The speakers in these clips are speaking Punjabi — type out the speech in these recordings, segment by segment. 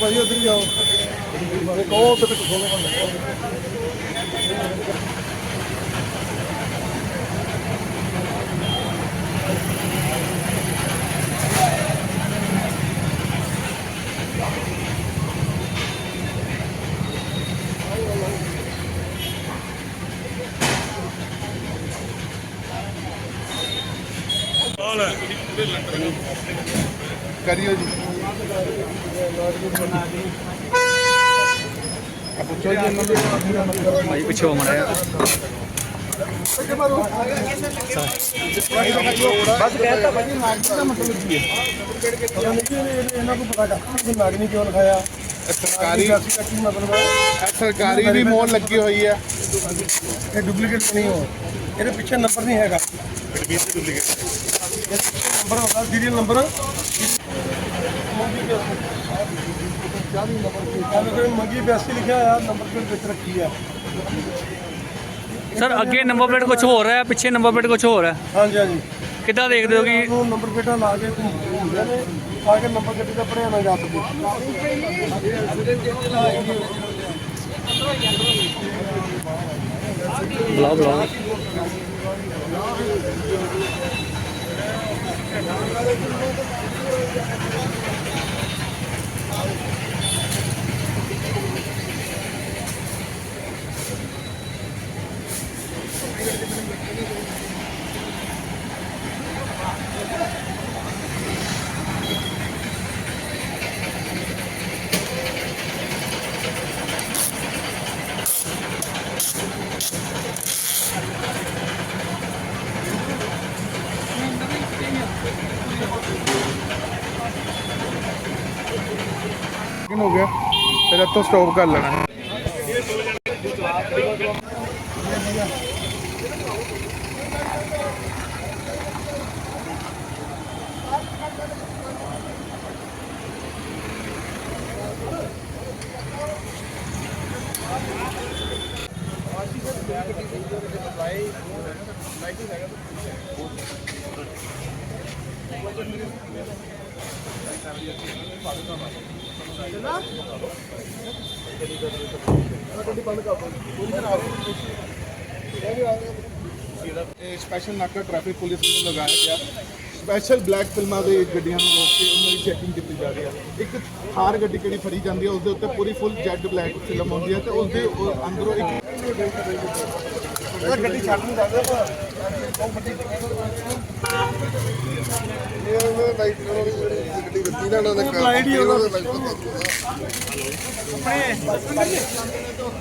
ਭਾਜੀ ਉਧਰ ਹੀ ਜਾਓ ਕਹੋ ਤੇ ਖੋਲੋ ਕਰਿਓ ਜੀ। ਪੁੱਛੋ ਜੀ ਇਹਨਾਂ ਦੇ ਭਾਈ ਪਿੱਛੋਂ ਮੜਿਆ ਬਸ ਕਹਿਤਾ ਭਾਜੀ ਨਾਗਰਿਕ ਦਾ ਮਤਲਬ ਕੀ ਹੈ? ਪਤਾ ਨਹੀਂ ਕਿ ਇਹ- ਇਹਨਾਂ ਨੂੰ ਪਤਾ ਕਰ ਕਿ ਨਾਗਰਿਕ ਕਿਉਂ ਲਿਖਾਇਆ। ਸਰਕਾਰੀ ਕੀ ਮਤਲਬ ਹੈ। ਇਹ ਸਰਕਾਰੀ ਦੀ ਮੋਹਰ ਲੱਗੀ ਹੋਈ ਹੈ। ਇਹ ਡੁਪਲੀਕੇਟ ਨਹੀਂ ਹੋ ਇਹਦੇ ਪਿੱਛੇ ਨੰਬਰ ਨਹੀਂ ਹੈਗਾ। ਨੰਬਰ ਹੋਗਾ ਸੀਰੀਅਲ ਨੰਬਰ ਮੰਗੀ ਬਿਆਸੀ ਲਿਖਿਆ ਆ ਨੰਬਰ ਪਲੇਟ ਵਿੱਚ ਰੱਖੀ ਆ ਸਰ ਅੱਗੇ ਨੰਬਰ ਪਲੇਟ ਕੁਝ ਹੋਰ ਹੈ ਪਿੱਛੇ ਨੰਬਰ ਪਲੇਟ ਕੁਝ ਹੋਰ ਹੈ ਹਾਂਜੀ ਹਾਂਜੀ ਕਿੱਦਾਂ ਦੇਖਦੇ ਹੋ ਕਿ ਉਹ ਨੰਬਰ ਪਲੇਟਾਂ ਲਾ ਕੇ ਹੁੰਦੇ ਨੇ ਆ ਕੇ ਨੰਬਰ ਗੱਡੀ ਦਾ ਪੜਿਆ ਨਾ ਜਾ ਸਕੇ ਬੁਲਾਓ ਬੁਲਾਓ Thank you. ਕਿਨ ਹੋ ਗਿਆ। ਫਿਰ ਇੱਥੋਂ ਸਟਾਪ ਕਰ ਲੈਣਾ। ਇਹ ਸਪੈਸ਼ਲ ਨਾਕਾ ਟ੍ਰੈਫਿਕ ਪੁਲਿਸ ਵੱਲੋਂ ਲਗਾਇਆ ਗਿਆ। ਸਪੈਸ਼ਲ ਬਲੈਕ ਫਿਲਮਾਂ ਦੇ ਗੱਡੀਆਂ ਨੂੰ ਰੋਕ ਕੇ ਉਹਨਾਂ ਦੀ ਚੈਕਿੰਗ ਕੀਤੀ ਜਾ ਰਹੀ ਹੈ। ਇੱਕ ਥਾਰ ਗੱਡੀ ਕਿਹੜੀ ਫੜੀ ਜਾਂਦੀ ਹੈ ਉਸ ਦੇ ਉੱਤੇ ਪੂਰੀ ਫੁੱਲ ਜੈਡ ਬਲੈਕ ਫਿਲਮ ਆਉਂਦੀ ਹੈ ਤੇ ਉਸ ਦੇ ਅੰਦਰੋਂ ਇੱਕ ਗੱਡੀ ਛੱਡ ਨਹੀਂ ਸਕਦੇ ਗੱਡੀ ਦਿੱਤੀ ਨਾ ਉਹਨਾਂ ਉਹ ਲਾਈਟ ਹੀ ਉਹਦਾ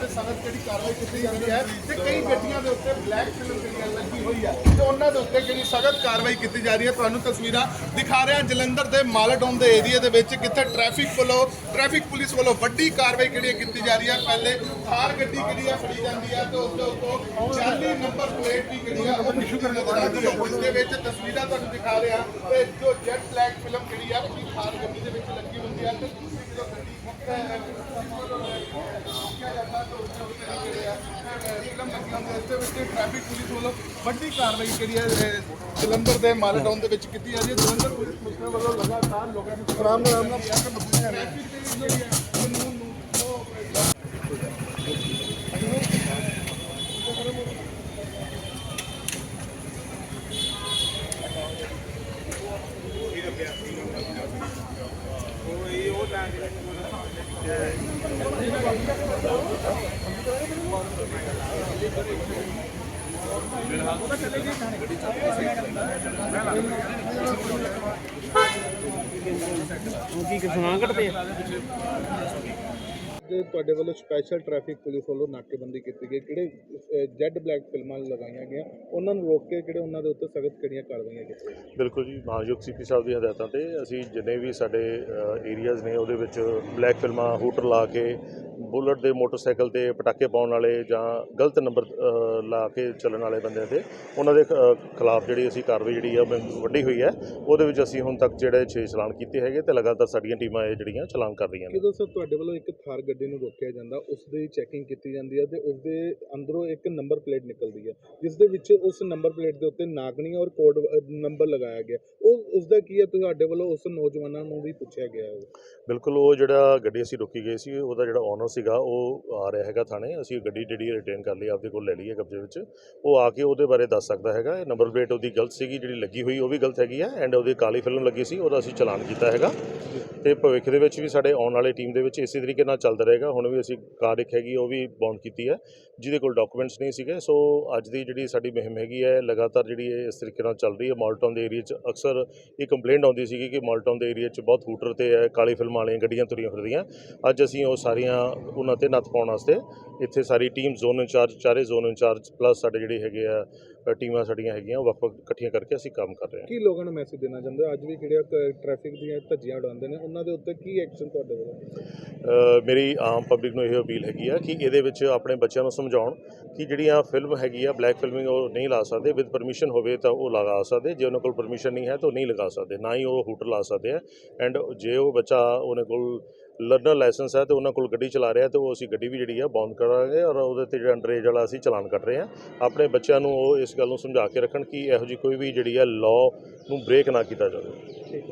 ਸਖਤ ਜਿਹੜੀ ਕਾਰਵਾਈ ਕੀਤੀ ਜਾਂਦੀ ਹੈ ਤੇ ਕਈ ਗੱਡੀਆਂ ਦੇ ਉੱਤੇ ਬਲੈਕ ਫਿਲਮ ਜਿਹੜੀਆਂ ਲੱਗੀ ਹੋਈ ਹੈ ਤੇ ਉਹਨਾਂ ਦੇ ਉੱਤੇ ਜਿਹੜੀ ਸਖਤ ਕਾਰਵਾਈ ਕੀਤੀ ਜਾ ਰਹੀ ਹੈ। ਤੁਹਾਨੂੰ ਤਸਵੀਰਾਂ ਦਿਖਾ ਰਿਹਾ ਜਲੰਧਰ ਦੇ ਦੇ ਏਰੀਆ ਦੇ ਵਿੱਚ ਕਿੱਥੇ ਟ੍ਰੈਫਿਕ ਵੱਲੋਂ ਟ੍ਰੈਫਿਕ ਪੁਲਿਸ ਵੱਲੋਂ ਵੱਡੀ ਕਾਰਵਾਈ ਜਿਹੜੀ ਕੀਤੀ ਜਾ ਰਹੀ ਹੈ। ਪਹਿਲੇ ਥਾਰ ਗੱਡੀ ਜਿਹੜੀ ਹੈ ਫੜੀ ਜਾਂਦੀ ਹੈ ਤੇ ਉਸ ਦੇ ਉੱਤੋਂ ਜਾਲੀ ਨੰਬਰ ਪਲੇਟ ਵੀ ਜਿਹੜੀ ਹੈ ਉਹ ਇਸ਼ੂ ਕਰਨ ਨਜ਼ਰ ਆਉਂਦੀ ਹੈ ਦੇ ਵਿੱਚ ਤਸਵੀਰਾਂ ਤੁਹਾਨੂੰ ਦਿਖਾ ਰਿਹਾ ਤੇ ਜੋ ਜੈਟ ਫਲੈਗ ਫਿਲਮ ਜਿਹੜੀ ਹੈ ਉਹ ਵੀ ਗੱਡੀ ਦੇ ਵਿੱਚ ਲੱਗੀ ਹੁੰਦੀ ਹੈ ਤੇ ਦੂਸਰੀ ਜਦੋਂ ਗੱਡੀ ਟ੍ਰੈਫਿਕ ਪੁਲਿਸ ਵੱਲੋਂ ਵੱਡੀ ਕਾਰਵਾਈ ਜਿਹੜੀ ਹੈ ਜਲੰਧਰ ਦੇ ਮਾਲਟਾਊਨ ਦੇ ਵਿੱਚ ਕੀਤੀ ਜਾ। ਰਹੀ ਹੈ ਜਲੰਧਰ ਪੁਲਿਸ ਕਮਿਸ਼ਨਰ ਵੱਲੋਂ ਲਗਾਤਾਰ ਲੋਕਾਂ ਨੂੰ ਆਰਾਮ ਨਾਲ ਆਰਾਮ ਨਾਲ ਟ੍ਰੈਫਿਕ ਜਿਹੜੀ ਹੈ ਕੀ ਕਾਨੂੰਨ ਘਟਦੇ ਆ? ਜੇ ਤੁਹਾਡੇ ਵੱਲੋਂ ਸਪੈਸ਼ਲ ਟ੍ਰੈਫਿਕ ਪੁਲਿਸ ਵੱਲੋਂ ਨਾਕੇਬੰਦੀ ਕੀਤੀ ਗਈ ਕਿਹੜੇ ਜੈਡ ਬਲੈਕ ਫਿਲਮਾਂ ਲਗਾਈਆਂ ਗਈਆਂ ਉਹਨਾਂ ਨੂੰ ਰੋਕ ਕੇ ਕਿਹੜੇ ਉਹਨਾਂ ਦੇ ਉੱਤੇ ਸਖਤ ਕਿਹੜੀਆਂ ਕਾਰਵਾਈਆਂ ਕੀਤੀਆਂ ਬਿਲਕੁਲ ਜੀ ਮਹਾਯੋਗ ਸੀਪੀ ਸਾਹਿਬ ਦੀ ਹਦਾਇਤਾਂ ਤੇ ਅਸੀਂ ਜਿੰਨੇ ਵੀ ਸਾਡੇ ਏਰੀਆਜ਼ ਨੇ ਉਹਦੇ ਵਿੱਚ ਬਲੈਕ ਫਿਲਮਾਂ ਹੂਟਰ ਲਾ ਕੇ ਬੁਲਟ ਦੇ ਮੋਟਰਸਾਈਕਲ ਤੇ ਪਟਾਕੇ ਪਾਉਣ ਵਾਲੇ ਜਾਂ ਗਲਤ ਨੰਬਰ ਲਾ ਕੇ ਚੱਲਣ ਵਾਲੇ ਬੰਦਿਆਂ ਤੇ ਉਹਨਾਂ ਦੇ ਖਿਲਾਫ ਜਿਹੜੀ ਅਸੀਂ ਕਾਰਵਾਈ ਜਿਹੜੀ ਆ ਵੱਡੀ ਹੋਈ ਹੈ। ਉਹਦੇ ਵਿੱਚ ਅਸੀਂ ਹੁਣ ਤੱਕ ਜਿਹੜੇ 6 ਚਲਾਨ ਕੀਤੇ ਹੈਗੇ ਤੇ ਲਗਾਤਾਰ ਸਾਡੀਆਂ ਟੀਮਾਂ ਇਹ ਜਿਹੜੀਆਂ ਚਲਾਨ ਕਰ ਰਹੀਆਂ ਨੇ। ਕਿਦੋਂ ਸਰ ਤੁਹਾਡੇ ਵੱਲੋਂ ਇੱਕ ਥਾਰ ਗੱਡੀ ਨੂੰ ਰੋਕਿਆ ਜਾਂਦਾ ਉਸ ਦੀ ਚੈਕਿੰਗ ਕੀਤੀ ਜਾਂਦੀ ਹੈ ਤੇ ਉਸ ਦੇ ਅੰਦਰੋਂ ਇੱਕ ਨੰਬਰ ਪਲੇਟ ਨਿਕਲਦੀ ਹੈ ਜਿਸ ਦੇ ਵਿੱਚ ਉਸ ਨੰਬਰ ਪਲੇਟ ਦੇ ਉੱਤੇ ਨਾਗਣੀ ਔਰ ਕੋਡ ਨੰਬਰ ਲਗਾਇਆ ਗਿਆ। ਉਹ ਉਸ ਦਾ ਕੀ ਹੈ? ਤੁਹਾਡੇ ਵੱਲੋਂ ਉਸ ਨੌਜਵਾਨਾਂ ਨੂੰ ਵੀ ਪੁੱਛਿਆ ਗਿਆ ਹੈ। ਬਿਲਕੁਲ, ਉਹ ਜਿਹੜਾ ਗੱਡੀ ਅਸੀਂ ਰੋਕੀ ਗਈ ਸੀ, ਉਹਦਾ ਜਿਹੜਾ ਓਨਰ ਸੀਗਾ, ਉਹ ਆ ਰਿਹਾ ਹੈਗਾ ਥਾਣੇ। ਅਸੀਂ ਗੱਡੀ ਜਿਹੜੀ ਰਿਟੇਨ ਕਰ ਲਈ, ਆਪਦੇ ਕੋਲ ਲੈ ਲਈ ਹੈ ਕਬਜ਼ੇ ਵਿੱਚ। ਉਹ ਆ ਕੇ ਉਹਦੇ ਬਾਰੇ ਦੱਸ ਸਕਦਾ ਹੈਗਾ। ਨੰਬਰ ਪਲੇਟ ਉਹਦੀ ਗਲਤ ਸੀਗੀ, ਜਿਹੜੀ ਲੱਗੀ ਹੋਈ, ਉਹ ਵੀ ਗਲਤ ਹੈਗੀ ਹੈ ਐਂਡ ਉਹਦੀ ਕਾਲੀ ਫਿਲਮ ਲੱਗੀ ਸੀ, ਉਹਦਾ ਅਸੀਂ ਚਲਾਨ ਕੀਤਾ ਹੈਗਾ। ਤੇ ਭਵਿੱਖ ਦੇ ਵਿੱਚ ਵੀ ਸਾਡੇ ਆਉਣ ਵਾਲੇ ਟੀਮ ਦੇ ਵਿੱਚ ਇਸੇ ਤਰੀਕੇ ਨਾਲ ਚੱਲਦਾ ਰਹੇਗਾ। ਹੁਣ ਵੀ ਅਸੀਂ ਕਾਰ ਇੱਕ ਹੈਗੀ, ਉਹ ਵੀ ਬੌਂਡ ਕੀਤੀ ਹੈ। ਜਿਹਦੇ ਕੋਲ ਡਾਕੂਮੈਂਟਸ ਨਹੀਂ ਸੀਗੇ ਸੋ ਅੱਜ ਦੀ ਜਿਹੜੀ ਸਾਡੀ ਮੁਹਿੰਮ ਹੈਗੀ ਹੈ, ਲਗਾਤਾਰ ਜਿਹੜੀ ਇਹ ਇਸ ਤਰੀਕੇ ਨਾਲ ਚੱਲ ਰਹੀ ਹੈ। ਮਾਲਟਾਊਨ ਦੇ ਏਰੀਆ 'ਚ ਅਕਸਰ ਇਹ ਕੰਪਲੇਂਟ ਆਉਂਦੀ ਸੀਗੀ ਕਿ ਮਾਲਟਾਊਨ ਦੇ ਏਰੀਆ 'ਚ ਬਹੁਤ ਹੂਟਰ ਤੇ ਹੈ, ਕਾਲੀ ਫਿਲਮਾਂ ਵਾਲੀਆਂ ਗੱਡੀਆਂ ਤੁਰੀਆਂ ਫਿਰਦੀਆਂ। ਅੱਜ ਅਸੀਂ ਉਹ ਸਾਰੀਆਂ ਉਹਨਾਂ ਤੇ ਨੱਥ ਪਾਉਣ ਵਾਸਤੇ ਇੱਥੇ ਸਾਰੀ ਟੀਮ ਜ਼ੋਨ ਇੰਚਾਰਜ ਚਾਰੇ ਜ਼ੋਨ ਇੰਚਾਰਜ ਪਲੱਸ ਸਾਡੇ ਜਿਹੜੇ ਹੈਗੇ ਆ ਟੀਮਾਂ ਸਾਡੀਆਂ ਹੈਗੀਆਂ ਉਹ ਵੱਖ-ਵੱਖ ਇਕੱਠੀਆਂ ਕਰਕੇ ਅਸੀਂ ਕੰਮ ਕਰ ਰਹੇ ਹਾਂ। ਕੀ ਲੋਕਾਂ ਨੂੰ ਮੈਸੇਜ ਦੇਣਾ ਚਾਹੁੰਦੇ ਹੋ? ਅੱਜ ਵੀ ਕਿਹੜੇ ਟ੍ਰੈਫਿਕ ਦੀਆਂ ਧੱਜੀਆਂ ਉਡਾਉਂਦੇ ਨੇ ਉਹਨਾਂ ਦੇ ਉੱਤੇ ਕੀ ਐਕਸ਼ਨ ਤੁਹਾਡੇ ਵੱਲੋਂ? ਮੇਰੀ ਆਮ ਪਬਲਿਕ ਨੂੰ ਇਹ ਅਪੀਲ ਹੈਗੀ ਆ ਕਿ ਇਹਦੇ ਵਿੱਚ ਆਪਣੇ ਬੱਚਿਆਂ ਨੂੰ ਸਮਝਾਉਣ ਕਿ ਜਿਹੜੀਆਂ ਫਿਲਮ ਹੈਗੀ ਆ ਬਲੈਕ ਫਿਲਮਿੰਗ ਉਹ ਨਹੀਂ ਲਾ ਸਕਦੇ ਵਿਦ ਪਰਮਿਸ਼ਨ ਹੋਵੇ ਤਾਂ ਉਹ ਲਗਾ ਸਕਦੇ ਜੇ ਉਹਨਾਂ ਕੋਲ ਪਰਮਿਸ਼ਨ ਨਹੀਂ ਹੈ ਤਾਂ ਉਹ ਨਹੀਂ ਲਗਾ ਸਕਦੇ ਨਾ ਹੀ ਉਹ ਹੂਟਰ ਲਾ ਸਕਦੇ ਆ। ਐਂਡ ਜੇ ਉਹ ਬੱਚਾ ਉਹਨਾਂ ਕੋਲ ਲਰਨਰ ਲਾਇਸੈਂਸ ਹੈ ਤੇ ਉਹਨਾਂ ਕੋਲ ਗੱਡੀ ਚਲਾ ਰਿਹਾ ਤੇ ਉਹ ਅਸੀਂ ਗੱਡੀ ਵੀ ਜਿਹੜੀ ਆ ਬੰਦ ਕਰਾਂਗੇ ਔਰ ਉਹਦੇ ਤੇ ਜਿਹੜਾ ਅੰਡਰੇਜ ਵਾਲਾ ਅਸੀਂ ਚਲਾਨ ਕੱਟ ਰਹੇ ਹਾਂ। ਆਪਣੇ ਬੱਚਿਆਂ ਨੂੰ ਉਹ ਇਸ ਗੱਲ ਨੂੰ ਸਮਝਾ ਕੇ ਰੱਖਣ ਕਿ ਇਹੋ ਜਿਹੀ ਕੋਈ ਵੀ ਜਿਹੜੀ ਆ ਲਾਅ ਨੂੰ ਬ੍ਰੇਕ ਨਾ ਕੀਤਾ ਜਾਵੇ।